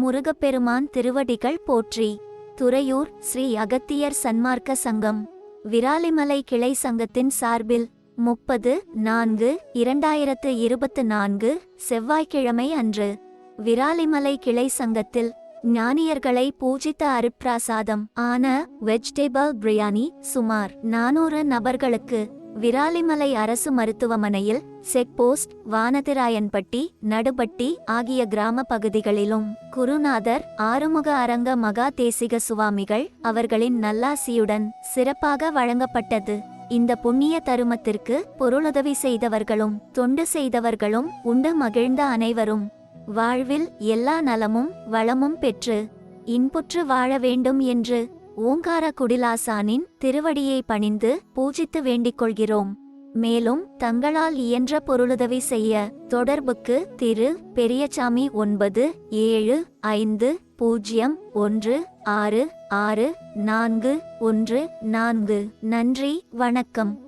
முருகப்பெருமான் திருவடிகள் போற்றி. துறையூர் ஸ்ரீ அகத்தியர் சன்மார்க்க சங்கம். விராலிமலை கிளை சங்கத்தின் சார்பில் முப்பது நான்கு இரண்டாயிரத்து இருபத்து நான்கு செவ்வாய்க்கிழமை அன்று விராலிமலை கிளை சங்கத்தில் ஞானியர்களை பூஜித்த அருப்பிராசாதம் ஆன வெஜிடேபிள் பிரியாணி சுமார் நானூறு நபர்களுக்கு விராலிமலை அரசு மருத்துவமனையில் செக்போஸ்ட் வானதிராயன்பட்டி நடுபட்டி ஆகிய கிராம பகுதிகளிலும் குருநாதர் ஆறுமுக அரங்க மகா தேசிக சுவாமிகள் அவர்களின் நல்லாசியுடன் சிறப்பாக வழங்கப்பட்டது. இந்த புண்ணிய தருமத்திற்கு பொருளுதவி செய்தவர்களும் தொண்டு செய்தவர்களும் உண்டு மகிழ்ந்த அனைவரும். வாழ்வில் எல்லா நலமும் வளமும் பெற்று இன்புற்று வாழ வேண்டும் என்று ஓங்கார குடிலாசானின் திருவடியை பணிந்து பூஜித்து வேண்டிக் கொள்கிறோம் மேலும் தங்களால் இயன்ற பொருளுதவி செய்ய தொடர்புக்கு திரு பெரியசாமி ஒன்பது ஏழு ஐந்து பூஜ்ஜியம் ஒன்று ஆறு ஆறு நான்கு ஒன்று நான்கு. நன்றி வணக்கம்.